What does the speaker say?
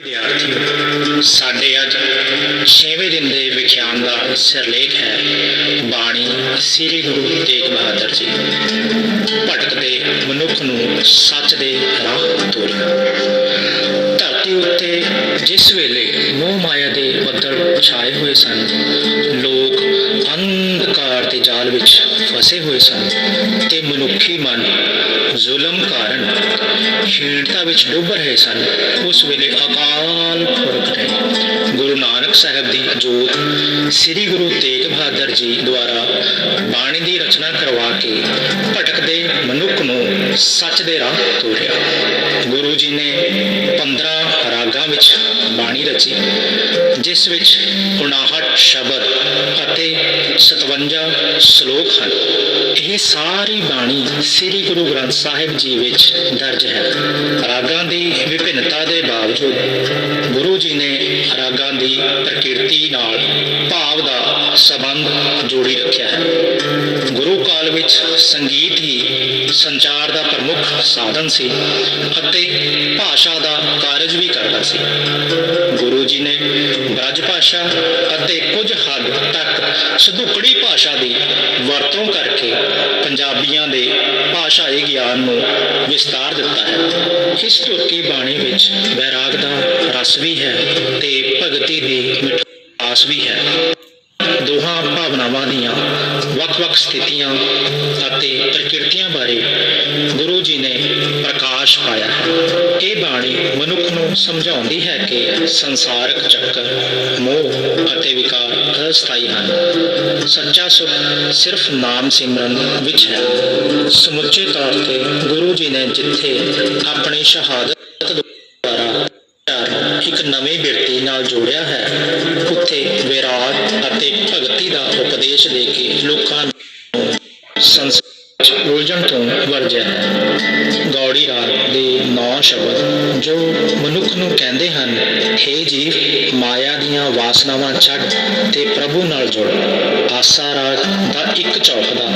ਵਿਦਿਆਰਥੀਓ, ਸਾਡੇ ਅੱਜ 6ਵੇਂ ਦਿਨ ਦੇ ਵਿਖਿਆਨ ਦਾ ਸਿਰਲੇਖ ਹੈ ਬਾਣੀ ਸ੍ਰੀ ਗੁਰੂ ਤੇਗ ਬਹਾਦਰ ਜੀ ਭਟਕਦੇ ਮਨੁੱਖ ਨੂੰ ਸੱਚ ਦੇ ਰਾਹ ਤੋਰਿਆ ਧਰਤੀ ਉੱਤੇ ਜਿਸ ਵੇਲੇ ਮੋਹ ਮਾਇਆ ਦੇ ਬੱਦਲ ਛਾਏ ਹੋਏ ਸਨ ਫਸੇ ਹੋਏ ਸਨ ਤੇ ਮਨੁੱਖੀ ਮਨ ਜ਼ੁਲਮ ਕਾਰਨ ਹੀਣਤਾ ਵਿੱਚ ਡੁੱਬ ਰਹੇ ਸਨ। ਉਸ ਵੇਲੇ ਅਕਾਲ ਪੁਰਖ ਨੇ ਗੁਰੂ ਨਾਨਕ ਸਾਹਿਬ ਦੀ ਜੋਤ ਸ੍ਰੀ ਗੁਰੂ ਤੇਗ ਬਹਾਦਰ ਜੀ ਦੁਆਰਾ ਬਾਣੀ ਦੀ ਰਚਨਾ ਕਰਵਾ ਕੇ ਭਟਕਦੇ ਮਨੁੱਖ ਨੂੰ ਸੱਚ ਦੇ ਰਾਹ ਤੋਰਿਆ। ਗੁਰੂ ਜੀ ਨੇ 15 ਰਾਗਾਂ ਵਿੱਚ ਬਾਣੀ ਰਚੀ, ਜਿਸ ਵਿੱਚ 59 ਸ਼ਬਦ ਅਤੇ 57 ਸ਼ਲੋਕ ਹਨ। ਇਹ ਸਾਰੀ ਬਾਣੀ ਸ੍ਰੀ ਗੁਰੂ ਗ੍ਰੰਥ ਸਾਹਿਬ ਜੀ ਵਿੱਚ ਦਰਜ ਹੈ। ਰਾਗਾਂ ਦੀ ਵਿਭਿੰਨਤਾ ਦੇ ਬਾਵਜੂਦ ਗੁਰੂ ਜੀ ਨੇ ਰਾਗਾਂ ਦੀ ਪ੍ਰਕਿਰਤੀ ਨਾਲ ਭਾਵ ਦਾ ਸਬੰਧ ਜੋੜੀ ਰੱਖਿਆ ਹੈ। ਗੁਰੂ ਕਾਲ ਵਿੱਚ ਸੰਗੀਤ ਹੀ ਸੰਚਾਰ ਦਾ ਪ੍ਰਮੁੱਖ ਸਾਧਨ ਸੀ ਅਤੇ ਭਾਸ਼ਾ ਦਾ ਕਾਰਜ ਵੀ ਕਰਦਾ ਸੀ। ਗੁਰੂ ਜੀ ਨੇ ਬ੍ਰਜ ਭਾਸ਼ਾ ਸਧੁਕੜੀ ਭਾਸ਼ਾ ਦੀ ਵਰਤੋਂ ਕਰਕੇ ਪੰਜਾਬੀਆਂ ਦੇ ਭਾਸ਼ਾਈ ਗਿਆਨ ਨੂੰ ਵਿਸਤਾਰ ਦਿੱਤਾ ਹੈ। ਇਸ ਤੁਰਕੀ ਬਾਣੀ ਵਿੱਚ ਵੈਰਾਗ ਦਾ ਰਸ ਵੀ ਹੈ ਤੇ ਭਗਤੀ ਦੀ ਮਿਠਾਸ ਵੀ ਹੈ। ਦੋਹਾਂ ਭਾਵਨਾਵਾਂ ਦੀਆਂ ਵੱਖ-ਵੱਖ ਸਥਿਤੀਆਂ ਅਤੇ ਪ੍ਰਕਿਰਤੀਆਂ ਬਾਰੇ ਗੁਰੂ ਜੀ ਨੇ ਪ੍ਰਕਾਸ਼ ਪਾਇਆ ਹੈ। ਇਹ ਬਾਣੀ ਮਨੁੱਖ ਨੂੰ ਸਮਝਾਉਂਦੀ ਹੈ ਕਿ ਸੰਸਾਰਕ ਚੱਕਰ, ਮੋਹ ਅਤੇ ਵਿਕਾਰ ਅਸਥਾਈ ਹਨ। ਸੱਚਾ ਸੁਖ ਸਿਰਫ ਨਾਮ ਸਿਮਰਨ ਵਿੱਚ ਹੈ। ਸਮੁੱਚੇ ਤੌਰ ਤੇ ਗੁਰੂ ਜੀ ਨੇ ਜਿੱਥੇ ਆਪਣੇ ਸ਼ਹਾਦਤ ਦੁਆਰਾ ਇੱਕ ਨਵੇਂ ਬਿਰਤੀ ਨਾਲ ਜੋੜਿਆ ਹੈ, ਉੱਥੇ ਵਿਰਾਗ ਅਤੇ ਭਗਤੀ ਦਾ ਉਪਦੇਸ਼ ਦੇ ਕੇ ਲੋਕਾਂ ਨੂੰ ਸੰਸਾਰ ਉਲਝਣ ਤੋਂ ਵਰਜਿਆ ਹੈ। ਨੌ ਸ਼ਬਦ ਜੋ ਮਨੁੱਖ ਨੂੰ ਕਹਿੰਦੇ ਹਨ हे ਜੀਵ ਮਾਇਆ ਦੀਆਂ ਵਾਸਨਾਵਾਂ ਛੱਡ ਤੇ ਪ੍ਰਭੂ ਨਾਲ ਜੁੜ। ਆਸਾ ਰਾਗ ਦਾ ਇੱਕ ਚੌਕ ਦਾ